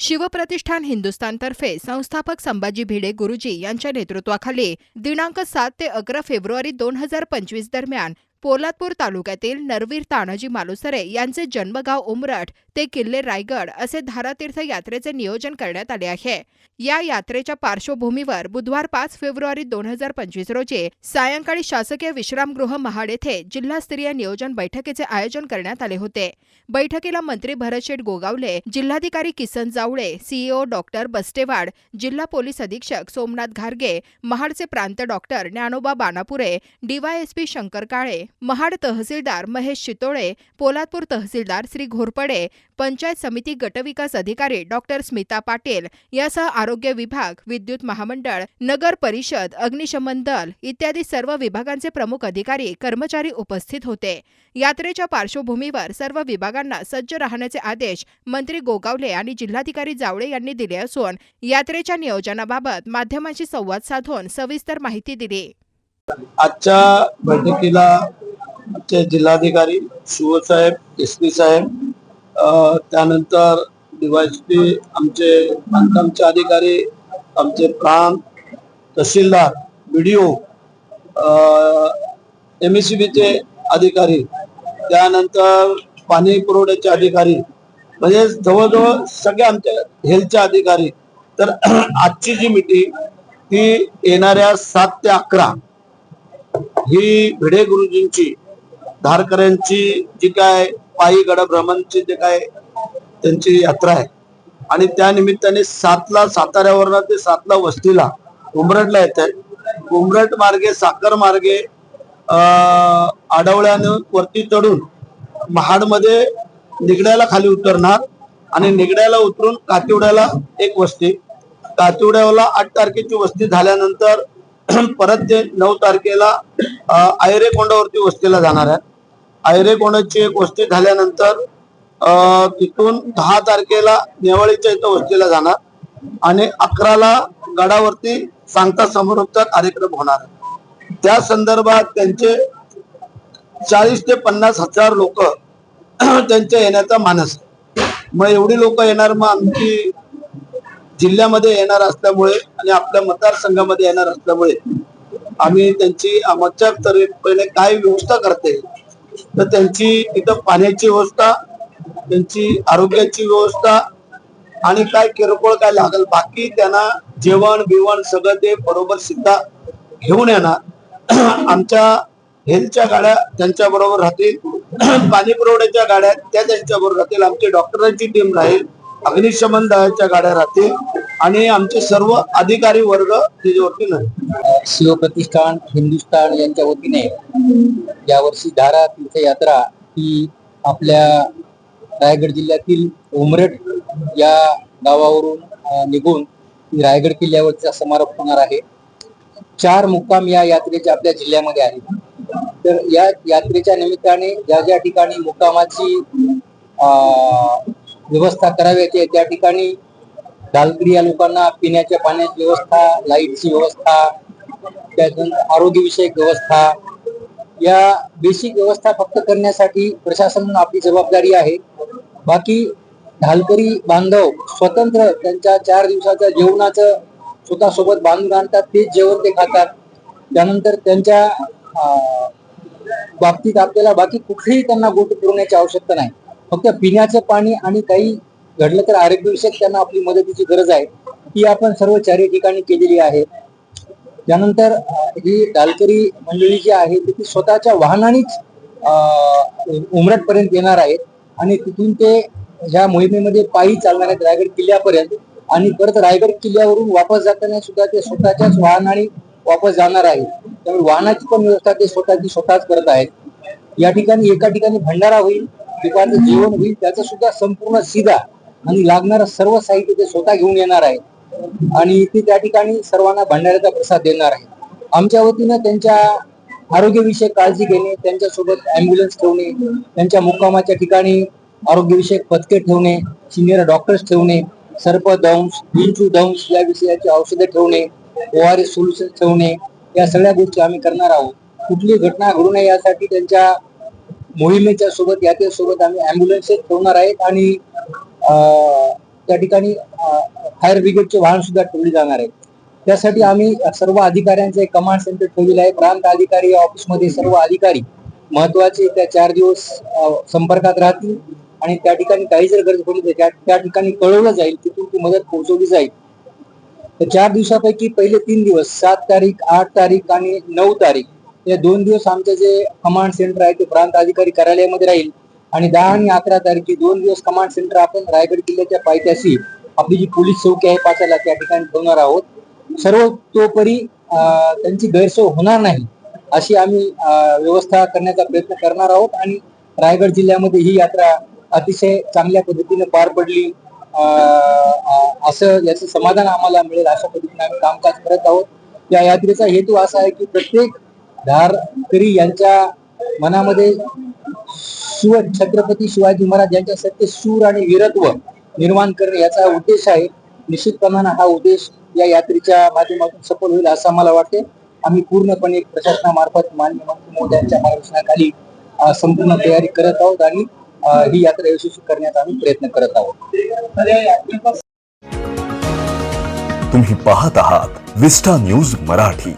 शिवप्रतिष्ठान हिंदुस्थानतर्फे संस्थापक संभाजी भिडे गुरुजी यांच्या नेतृत्वाखाली दिनांक सात ते अकरा फेब्रुवारी दोन हजार पंचवीस दरम्यान पोलादपूर तालुक्यातील नरवीर तानाजी मालुसरे यांचे जन्मगाव उमरठ ते किल्ले रायगड असे धारातीर्थ यात्रेचे नियोजन करण्यात आले आहे. या यात्रेच्या पार्श्वभूमीवर बुधवार पाच फेब्रुवारी दोन हजार पंचवीस रोजी सायंकाळी शासकीय विश्रामगृह महाड येथे जिल्हास्तरीय नियोजन बैठकीचे आयोजन करण्यात आले होते. बैठकीला मंत्री भरतशेठ गोगावले जिल्हाधिकारी किसन जावळे सीईओ डॉक्टर बस्टेवाड जिल्हा पोलीस अधीक्षक सोमनाथ घारगे महाडचे प्रांत डॉक्टर ज्ञानोबा बानापुरे डीवायएसपी शंकर काळे महाड तहसीलदार महेश शितोळे पोलादपूर तहसीलदार श्री घोरपडे पंचायत समिती गटविकास अधिकारी डॉक्टर स्मिता पाटील यासह आरोग्य विभाग विद्युत महामंडळ नगर परिषद अग्निशमन दल इत्यादी सर्व विभागांचे प्रमुख अधिकारी कर्मचारी उपस्थित होते. यात्रेच्या पार्श्वभूमीवर सर्व विभागांना सज्ज राहण्याचे आदेश मंत्री गोगावले आणि जिल्हाधिकारी जावळे यांनी दिले असून यात्रेच्या नियोजनाबाबत माध्यमांशी संवाद साधून सविस्तर माहिती दिली. आजच्या बैठकीला आमचे जिल्हाधिकारी शिवसाहेब एस पी साहेब त्यानंतर डीवायसपी आमचे बांधकामचे अधिकारी आमचे प्रांत तहसीलदार B D O M S C बीचे अधिकारी त्यानंतर पाणी पुरवठ्याचे अधिकारी म्हणजे जवळजवळ सगळे आमच्या हेल्थचे अधिकारी. तर आजची जी मिटिंग ही येणाऱ्या सात ते अकरा ही भिडे गुरुजींची धारकऱ्यांची जी काय पायी गड भ्रमणची जे काय त्यांची यात्रा आहे. आणि त्या निमित्ताने सातला साताऱ्यावरनं ते सातला वस्तीला उमरटला येत आहे उमरट मार्गे साखर मार्गे अं, आडवळ्यानं वरती चढून महाडमध्ये निगड्याला खाली उतरणार आणि निगड्याला उतरून कातिवड्याला एक वस्ती. कातिवड्याला आठ तारखेची वस्ती झाल्यानंतर परत ते नऊ तारखेला अं, आयरेकोंडावरती वस्तीला जाणार आहे. आयरेकोंडाची एक वस्ती झाल्यानंतर तिथून दहा तारखेला नेवाळीच्या इथं वस्तीला जाणार आणि अकराला गडावरती सांगता समारोपचा कार्यक्रम होणार आहे. त्या संदर्भात त्यांचे चाळीस ते पन्नास हजार लोक त्यांच्या येण्याचा मानस मग एवढी लोक येणार मग आमची जिल्ह्यामध्ये येणार असल्यामुळे आणि आपल्या मतदारसंघामध्ये येणार असल्यामुळे आम्ही त्यांची आमच्या पहिले काय व्यवस्था करते. तर त्यांची तिथं पाण्याची व्यवस्था त्यांची आरोग्याची व्यवस्था आणि काय किरकोळ काय लागल बाकी त्यांना जेवण बिवण सगळं ते बरोबर सिद्धा घेऊन येणार. आमच्या हेल्थच्या गाड्या त्यांच्या बरोबर राहतील. पाणी पुरवठ्याच्या गाड्या त्या त्यांच्या बरोबर राहतील. आमची डॉक्टरांची टीम राहील. अग्निशमन दलाच्या गाड्या राहतील आणि आमचे सर्व अधिकारी वर्ग त्याच्यावरती शिव प्रतिष्ठान हिंदुस्थान यांच्या वतीने यावर्षी धारा तीर्थयात्रा ही आपल्या रायगड जिल्ह्यातील उमरठ या गावावरून निघून रायगड किल्ल्यावरचा समारोप होणार आहे. चार मुक्काम या यात्रेचे आपल्या जिल्ह्यामध्ये आहेत. तर या यात्रेच्या निमित्ताने ज्या ज्या ठिकाणी मुक्कामाची अ, व्यवस्था करावी त्या ठिकाणी. दालगिरी या लोकांना पिण्याच्या पाण्याची व्यवस्था लाईटची व्यवस्था त्यानंतर आरोग्यविषयक व्यवस्था. या बेसिक व्यवस्था फक्त करण्यासाठी प्रशासन आपली जबाबदारी आहे. बाकी ढालकरी बांधव स्वतंत्र त्यांच्या चार दिवसाच्या जेवणाचं स्वतः सोबत बांधून आणतात तेच जेवण ते खातात. त्यानंतर त्यांच्या बाबतीत आपल्याला बाकी कुठेही त्यांना गोट पुरवण्याची आवश्यकता नाही. फक्त पिण्याचं पाणी आणि काही घडलं तर आरोग्यविषयक त्यांना आपली मदतीची गरज आहे. ती आपण सर्व चारही ठिकाणी केलेली आहे. त्यानंतर ही डालकरी मंडळी जी आहे ती स्वतःच्या वाहनानेच उमरट पर्यंत येणार आहेत आणि तिथून ते ह्या मोहिमेमध्ये पायी चालणार आहेत रायगड किल्ल्यापर्यंत आणि परत रायगड किल्ल्यावरून वापस जाताना सुद्धा ते स्वतःच्याच वाहनाने वापस जाणार आहेत. त्यामुळे वाहनाची पण व्यवस्था ते स्वतःची स्वतःच करत आहेत. या ठिकाणी एका ठिकाणी भंडारा होईल. दुपारचं जेवण होईल त्याचा सुद्धा संपूर्ण सीधा आणि लागणारं सर्व साहित्य ते स्वतः घेऊन येणार आहे. आणि ते त्या ठिकाणी सर्वांना भंडाऱ्याचा प्रसाद देणार आहे. आमच्या वतीनं त्यांच्या आरोग्यविषयक काळजी घेणे त्यांच्यासोबत अँब्युलन्स ठेवणे त्यांच्या मुक्कामाच्या ठिकाणी आरोग्यविषयक पथके ठेवणे सिनियर डॉक्टर्स ठेवणे सर्पदंश विंचू दंश या विषयाची औषधे ठेवणे ओआरएस सोल्युशन ठेवणे या सगळ्या गोष्टी आम्ही करणार आहोत. कुठली घटना घडू नये यासाठी त्यांच्या मोहिमेच्या सोबत याच्या सोबत आम्ही अँब्युलन्स ठेवणार आहेत आणि त्या ठिकाणी फायर ब्रिगेडचे वाहन सुद्धा ठेवले जाणार आहेत. त्यासाठी आम्ही सर्व अधिकाऱ्यांचे कमांड सेंटर ठेवलेले आहे प्रांत अधिकारी ऑफिसमध्ये सर्व अधिकारी महत्त्वाचे त्या चार दिवस संपर्कात राहतील आणि त्या ठिकाणी काही जर गरज पडली तर त्या त्या ठिकाणी कळवलं जाईल. तिथून ती मदत पोहोचवली जाईल. तर चार दिवसापैकी पहिले तीन दिवस सात तारीख आठ तारीख आणि नऊ तारीख या दोन दिवस आमचं जे कमांड सेंटर आहे ते प्रांत अधिकारी कार्यालयामध्ये राहील. आणि दहा आणि अकरा तारखे दोन दिवस कमांड सेंटर आपण रायगड किल्ल्याच्या पायथ्याशी आपली जी पोलीस चौकी आहे पाचाला त्या ठिकाणी ठेवणार आहोत. सर्व तोपरी त्यांची गैरसोय होणार नाही अशी आम्ही व्यवस्था करण्याचा प्रयत्न करणार आहोत. आणि रायगड जिल्ह्यामध्ये ही यात्रा अतिशय चांगल्या पद्धतीने पार पडली. असं याचं समाधान आम्हाला मिळेल अशा पद्धतीने आम्ही कामकाज करत आहोत. या यात्रेचा हेतू असा आहे की प्रत्येक धारकरी यांच्या मनामध्ये शिव छत्रपती शिवाजी महाराज यांच्या सत्य शूर आणि वीरत्व निर्माण करणे याचा उद्देश आहे. निश्चितपणानं हा उद्देश या यात्रेच्या माध्यमातून सफल होईल असं मला वाटते आम्ही पूर्णपणे प्रशासनामार्फत मान्य मंत्री महोदयांच्या मार्गदर्शनाखाली संपूर्ण तयारी करत आहोत आणि ही यात्रा यशस्वी करण्याचा आम्ही प्रयत्न करत आहोत. तुम्ही पाहत आहात विस्टा न्यूज मराठी.